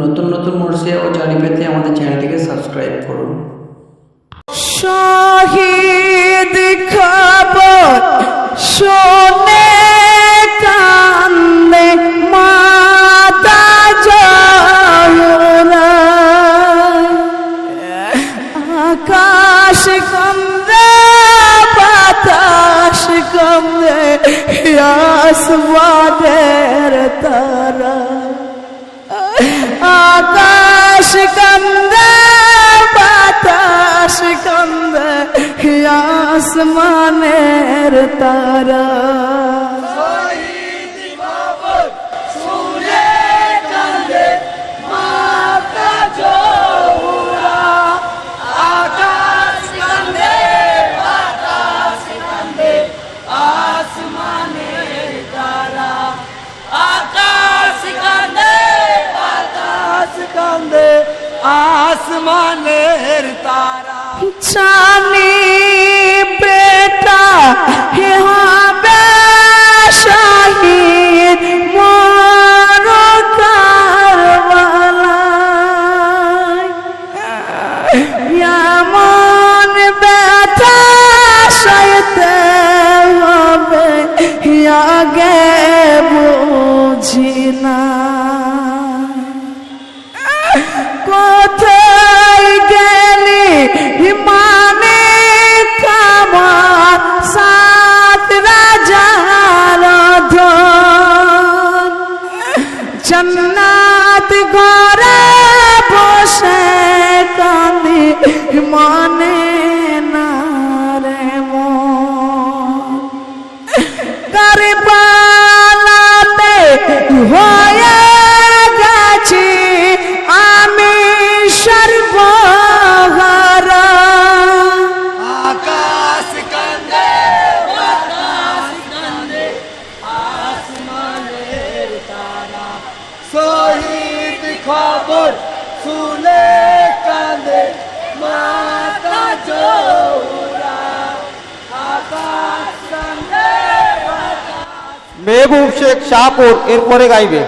নতুন নতুন মরসিয়া ও জারি পেতে আমাদের চ্যানেলটিকে সাবস্ক্রাইব করুন। শহীদ খবর শোনে কান্দে মাতা জয়রা আকাশ কন্দে বাতাস আসমানের তারা। আসমানের তারা আসমানের তারা জানি বেটা হে হবে শহীদ মর কারবালায় ব্যথা সইতে হবে আগে বুঝি না। জন্নাত ঘরে বসে কান্দি মানে শহীদ খবর শুনে কাঁদে মাতা। মেহবুব শেখ শাহপুর এরপরে গাইবে।